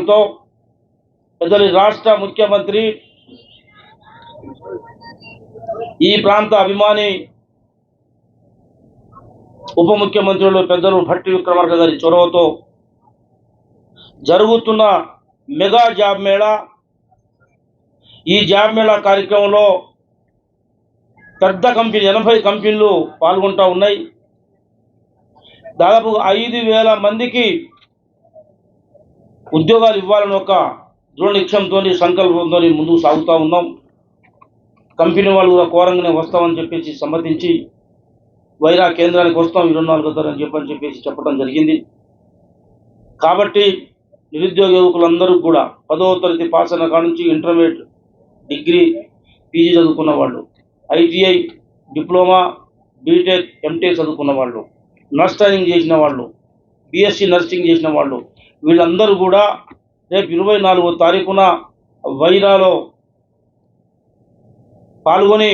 తో పెద్దలు రాష్ట్ర ముఖ్యమంత్రి ఈ ప్రాంత అభిమాని ఉప ముఖ్యమంత్రులు పెద్దలు భట్టి విక్రమార్క గారి చొరవతో జరుగుతున్న మెగా జాబ్ మేళా. ఈ జాబ్ మేళా కార్యక్రమంలో పెద్ద కంపెనీ ఎనభై కంపెనీలు పాల్గొంటూ ఉన్నాయి. దాదాపు ఐదు వేల మందికి ఉద్యోగాలు ఇవ్వాలని ఒక దృఢ నిక్షంతో సంకల్పంతో ముందుకు సాగుతూ ఉన్నాం. కంపెనీ వాళ్ళు కూడా కోరంగానే వస్తామని చెప్పేసి సమ్మతించి వైరా కేంద్రానికి వస్తాం ఇరవై నాలుగో ధరని చెప్పని చెప్పేసి చెప్పడం జరిగింది. కాబట్టి నిరుద్యోగ యువకులందరూ కూడా పదవ తరగతి పాస్ అయిన కాడ నుంచి ఇంటర్మీడియట్ డిగ్రీ పీజీ చదువుకున్న వాళ్ళు ఐటీఐ డిప్లొమా బీటెక్ ఎంటెక్ చదువుకున్న వాళ్ళు నర్స్ ట్రైనింగ్ చేసిన వాళ్ళు బీఎస్సీ నర్సింగ్ చేసిన వాళ్ళు వీళ్ళందరూ కూడా రేపు ఇరవై నాలుగో తారీఖున వైరాలో పాల్గొని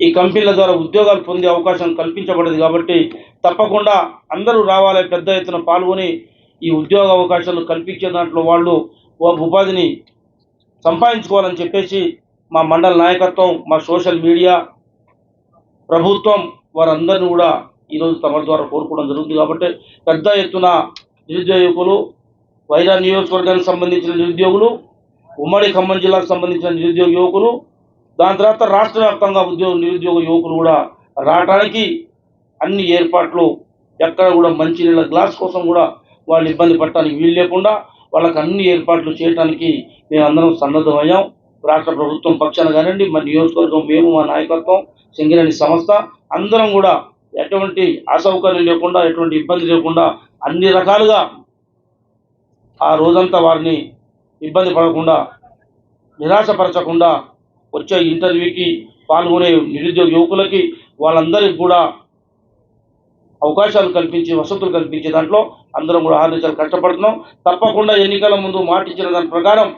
ఈ కంపెనీల ద్వారా ఉద్యోగాలు పొందే అవకాశం కల్పించబడింది కాబట్టి తప్పకుండా అందరూ రావాలి పెద్ద ఎత్తున పాల్గొని ఈ ఉద్యోగ అవకాశాలు కల్పించే దాంట్లో వాళ్ళు ఒక ఉపాధిని సంపాదించుకోవాలని చెప్పేసి మా మండల నాయకత్వం మా సోషల్ మీడియా ప్రభుత్వం వారందరిని కూడా ఈరోజు తమ ద్వారా కోరుకోవడం జరుగుతుంది కాబట్టి పెద్ద ఎత్తున నిరుద్యోగ యువకులు వైరా నియోజకవర్గానికి సంబంధించిన నిరుద్యోగులు ఉమ్మడి ఖమ్మం జిల్లాకు సంబంధించిన నిరుద్యోగ యువకులు దాని తర్వాత రాష్ట్ర వ్యాప్తంగా ఉద్యోగ నిరుద్యోగ యువకులు కూడా రావడానికి అన్ని ఏర్పాట్లు ఎక్కడ కూడా మంచినీళ్ళ గ్లాస్ కోసం కూడా వాళ్ళు ఇబ్బంది పడటానికి వీలు లేకుండా వాళ్ళకి అన్ని ఏర్పాట్లు చేయడానికి మేము అందరం సన్నద్ధమయ్యాం. రాష్ట్ర ప్రభుత్వం పక్షాన కానివ్వండి మా నియోజకవర్గం మేము మా నాయకత్వం సింగరేణి సంస్థ అందరం కూడా ఎటువంటి అసౌకర్యం లేకుండా ఎటువంటి ఇబ్బంది లేకుండా అన్ని రకాలుగా ఆ రోజంతా వారిని ఇబ్బంది పడకుండా నిరాశపరచకుండా వచ్చే ఇంటర్వ్యూకి పాల్గొనే నిరుద్యోగ యువకులకి వాళ్ళందరికీ కూడా అవకాశాలు కల్పించి వసతులు కల్పించే దాంట్లో అందరం కూడా ఆరు కష్టపడుతున్నాం. తప్పకుండా ఎన్నికల ముందు మాటిచ్చిన దాని ప్రకారం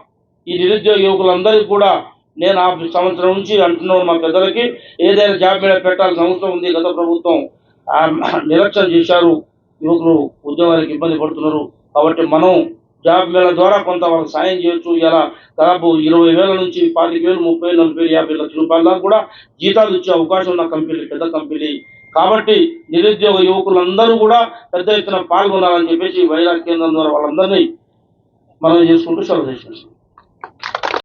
ఈ నిరుద్యోగ యువకులందరికీ కూడా నేను ఆ సంవత్సరం నుంచి అంటున్నాను మా పెద్దలకి ఏదైనా జాబ్ మీద పెట్టాల్సిన అవసరం ఉంది గత ప్రభుత్వం ఆ, నిర్లక్ష్యం చేశారు. యువకులు ఉద్యోగానికి ఇబ్బంది పడుతున్నారు. కాబట్టి మనం జాబ్ మేళ ద్వారా కొంత వాళ్ళకి సాయం చేయొచ్చు. ఇలా దాదాపు ఇరవై వేల నుంచి పాతిక వేలు ముప్పై వేలు నలభై వేలు యాభై లక్షల రూపాయల దాకా కూడా జీతాలు ఇచ్చే అవకాశం ఉన్న కంపెనీ పెద్ద కంపెనీ. కాబట్టి నిరుద్యోగ యువకులందరూ కూడా పెద్ద ఎత్తున పాల్గొనాలని చెప్పేసి వైరాగ్ కేంద్రం ద్వారా వాళ్ళందరినీ మనం చేసుకుంటూ సెలవు చేసినాం